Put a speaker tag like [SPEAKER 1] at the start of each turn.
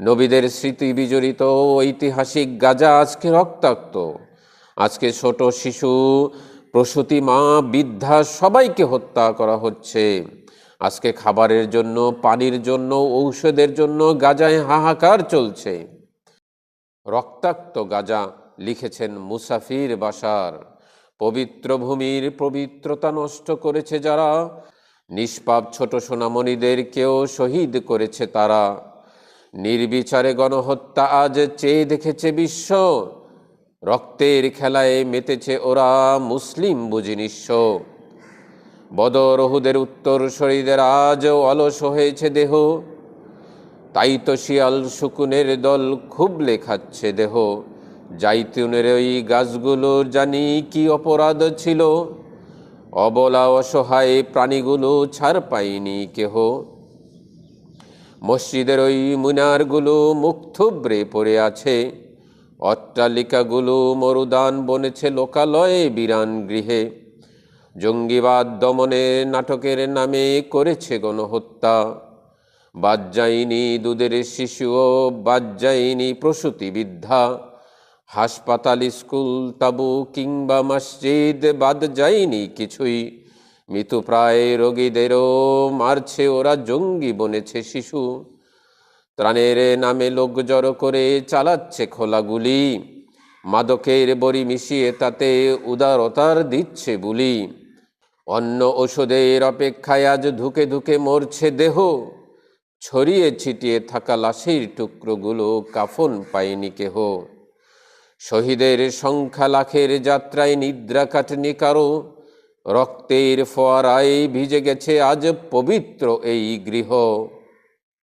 [SPEAKER 1] নবীদের স্মৃতি বিজড়িত ঐতিহাসিক গাজা আজকে রক্তাক্ত। আজকে ছোট শিশু, প্রসূতি মা, বৃদ্ধা সবাইকে হত্যা করা হচ্ছে। আজকে খাবারের জন্য, পানির জন্য, ঔষধের জন্য গাজায় হাহাকার চলছে। রক্তাক্ত গাজা, লিখেছেন মুসাফির বাসার পবিত্র ভূমির পবিত্রতা নষ্ট করেছে যারা, নিষ্পাপ ছোট সোনামণিদেরকেও শহীদ করেছে তারা। নির্বিচারে গণহত্যা আজ চেয়ে দেখেছে বিশ্ব। রক্তের খেলায় মেতেছে ওরা মুসলিম বুঝি নিঃস্ব। বদর ওহুদের উত্তর শরীদের আজ অলস হয়েছে দেহ। তাই তো শিয়াল শুকুনের দল খুব লেখাচ্ছে দেহ। জাইতুনের ওই গাছগুলো জানি কি অপরাধ ছিল। অবলা অসহায় প্রাণীগুলো ছাড় পায়নি কেহ। মসজিদের ওই মুনারগুলো মুখ থুবড়ে পড়ে আছে। অট্টালিকাগুলো মরুদান বনেছে লোকালয়ে বিরান গৃহে। জঙ্গিবাদ দমনে নাটকের নামে করেছে গণহত্যা। যায়নি দুধের শিশুও যায়নি প্রসূতি বিদ্যা হাসপাতাল, স্কুল, তাবু কিংবা মসজিদ বাদ যায়নি কিছুই। মৃতপ্রায় রোগীদেরও মারছে, ওরা জঙ্গি বনেছে শিশু। ত্রাণের নামে লোক জড়ো করে চালাচ্ছে খোলাগুলি। মাদকের বড়ি মিশিয়ে তাতে উদারতার দিচ্ছে বুলি। অন্য ওষুধের অপেক্ষায় আজ ধুকে ধুকে মরছে দেহ। ছড়িয়ে ছিটিয়ে থাকা লাশের টুকরোগুলো কাফন পায়নি কেহ। শহীদের সংখ্যা লাখের যাত্রায় নিদ্রা কাটনি কারও। রক্তের ফোয়ারায় ভিজে গেছে আজ পবিত্র এই গৃহ।